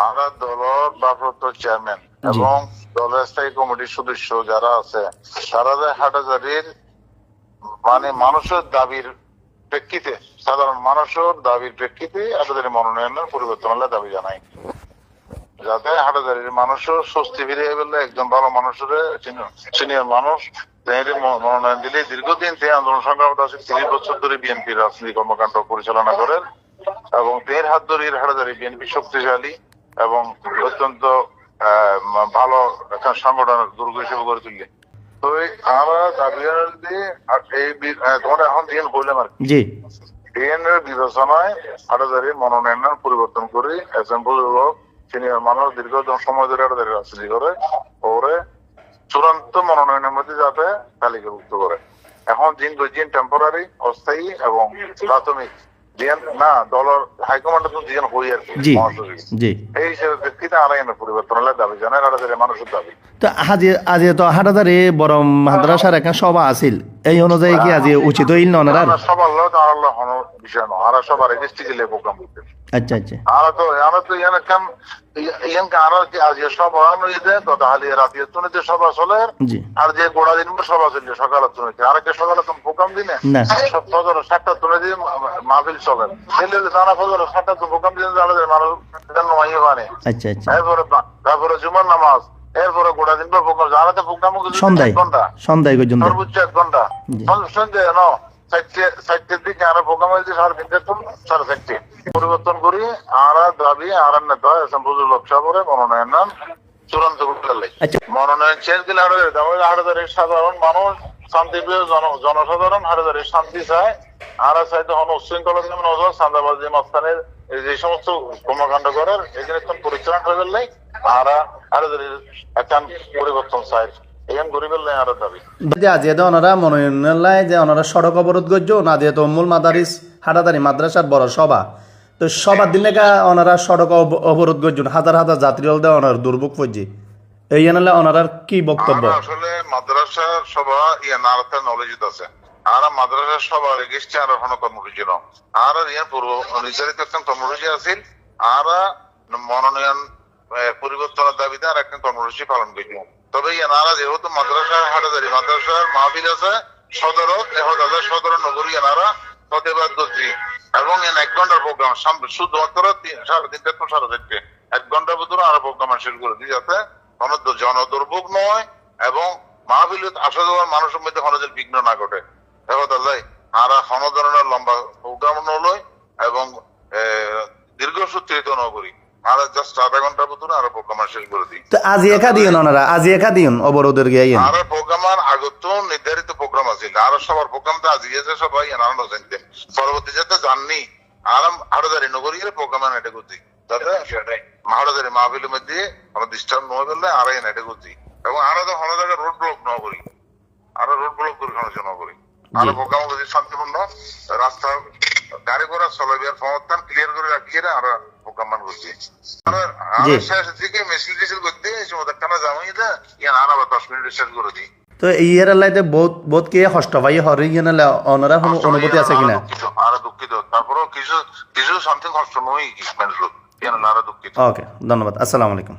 আমরা দলের ভারপ্রাপ্ত চেয়ারম্যান এবং দলের স্থায়ী কমিটির সদস্য যারা আছে তারা যে হাটাজারির মানে মানুষের দাবির প্রেক্ষিতে সাধারণ মানুষের দাবির প্রেক্ষিতে হাটাজারি মনোনয়নের পরিবর্তন হলে দাবি জানাই যাতে হাটাজারির মানুষও স্বস্তি ফিরে পেলে একজন ভালো মানুষের সিনিয়র মানুষ তিনি মনোনয়ন দিলে দীর্ঘদিন তিনি আন্দোলন সংগ্রামত আছে তিরিশ বছর ধরে বিএনপির রাজনীতি কর্মকাণ্ড পরিচালনা করেন এবং তিন হাত ধরে হাটাজারি বিএনপি শক্তিশালী। এবং অত্যন্ত ভালো একটা সংগঠন দুর্গ হিসেবে গড়ে তুললে। তো আমরা দাবি তোমার এখন দিন বললাম আর। জি। ডিএনএর বিবেচনায় মনোনয়ন পরিবর্তন করে অ্যাসেম্বল লোক সিনিয়র মানুষ দীর্ঘ সময় ধরে হাটাজারি রাজনীতি করে চূড়ান্ত মনোনয়নের মধ্যে যাতে তালিকাভুক্ত করে। এখন দিন দিন টেম্পোরারি অস্থায়ী এবং প্রাথমিক। না দলের হাইকমান্ডের তো ডিএন হই আর কি জি এই হিসেবে প্রেক্ষিতে আলাইনের পরিবর্তন হলে দাবি জানায় হাটাজারি মানুষের দাবি। তো আজি আজি তো হাটাদারে বরং মাদ্রাসার একটা সভা আছিল। এই অনুযায়ী কি আজি উচিত হইল না ওনারা? আমরা আর বিষয় নয়। আর সবার রেজিস্ট্রি প্রোগ্রাম করতে আচ্ছা আচ্ছা। আমরা তো আমরা তো ইয়ান কাম ইয়ান কা আমরা কি আজ সব যেতে তো তাহলে রাতে চলে জি। আর যে গোড়া দিন সভা চলছে সকালে আর সকালে তুমি প্রোগ্রাম দিনে। না। সব ফজর সাতটা তুলে দিয়ে মাহফিল চলে। ফজর সাতটা তো প্রোগ্রাম দিয়ে আমাদের মানুষ মানে আচ্ছা আচ্ছা। এরপরে বা- তারপরে জুমার নামাজ। এরপরে গোড়া দিন প্রোগ্রাম জানাতে প্রোগ্রাম সন্ধ্যায়। ঘণ্টা। সন্ধ্যায় পর্যন্ত সর্বোচ্চ এক ঘণ্টা। জি। সন্ধ্যে ন। চারটের দিকে আর প্রোগ্রাম হয়েছে তিনটে তো সাড়ে চারটে পরিবর্তন করি আর দাবি আর নেতা সম্পূর্ণ লোকসভা করে মনোনয়ন নাম চূড়ান্ত করতে আচ্ছা। মনোনয়ন চেঞ্জ দিলে আরও হাটাদারের সাধারণ মানুষ শান্তিপ্রিয় জন জনসাধারণ হাটাদারের শান্তি চায়। আর চাইতে হন উচ্ছৃঙ্খলা যেমন নজর চাঁদাবাজি মাস্তানের যে সমস্ত কর্মকাণ্ড করার এখানে পরিচালনা হয়ে গেলে আর একটা পরিবর্তন চায়। এখানে গরিবের লাই আর দাবি যে আজি তো ওনারা মনোনয়ন লাই যে ওনারা সড়ক অবরোধ করছ না দিয়ে তো মূল মাদারিস হাটাদারি মাদ্রাসার বড় সভা। তো সবার দিন লেখা ওনারা সড়ক অবরোধ করছেন হাজার হাজার যাত্রী হল দেয় ওনার দুর্ভোগ পড়ছে। এই এনালে ওনারার কি বক্তব্য? আসলে মাদ্রাসা সভা ইয়া নারতে নলেজ আছে। আর মাদ্রাসা সভা রেজিস্ট্রি আর হন কর্মসূচি ন আর ইয়ার পূর্ব নির্ধারিত একটা কর্মসূচি আছিল আর মনোনয়ন পরিবর্তনের দাবিতে আর একটা কর্মসূচি পালন করছি। তবে ইয়া নারা যেহেতু মাদ্রাসা হাটাদারি, মাদ্রাসার মাহফিল আছে সদরত এহদাদা সদর, নগরী এনারা প্রতিবাদ করছি। এবং এন এক ঘণ্টার প্রোগ্রাম শুধুমাত্র সাড়ে তিনটে তো সাড়ে চারটে। এক ঘণ্টার ভিতরে আরও প্রোগ্রাম শুরু করে দিই যাতে কোনো জনদুর্ভোগ নয় এবং মাহফিলত আসা যাওয়ার মানুষের মধ্যে খরচের বিঘ্ন না ঘটে। তাহলে আর কোনো ধরনের লম্বা প্রোগ্রাম নলয় এবং দীর্ঘ সূত্রিত ন করি আর জাস্ট আধা ঘণ্টার ভিতরে আরও প্রোগ্রাম শেষ করে দিই। তো আজি একা দিন ওনারা আজি একা দিন অবরোধের গিয়ে আর প্রোগ্রামের আগত নির্ধারিত প্রোগ্রাম আছে। আর সবার প্রোগ্রাম তো আজ গিয়েছে সবাই আনন্দ জানতে। পরবর্তী যাতে জাননি আর হাড়দারি নগরীর প্রোগ্রাম এটা করছি। যাতে হাড়দারি মাহফিলের মধ্যে কোনো ডিস্টার্ব নয় করলে আর এটা করছি। এবং আরও তো কোনো জায়গায় রোড ব্লক ন করি। আরও রোড ব্লক করি কোনো জন্য করি আর। প্রোগ্রাম করছি শান্তিপূর্ণ রাস্তা গাড়ি ঘোড়া চলাবিয়ার ক্ষমতা ক্লিয়ার করে রাখিয়ে আর প্রোগ্রাম মান করছি আর আর শেষ দিকে মিছিল টিছিল করতে জামাই দা ইয়ান আর আবার দশ মিনিট শেষ করে দিই। তো ইয়ের লাইতে বহুত বহুত কে কষ্ট পাই হরি ওনারা কোনো অনুভূতি আছে কিনা? আর দুঃখিত তারপরেও কিছু কিছু সামথিং কষ্ট নই কি লোক ইয়ান আরও দুঃখিত। ওকে ধন্যবাদ আসসালামু আলাইকুম।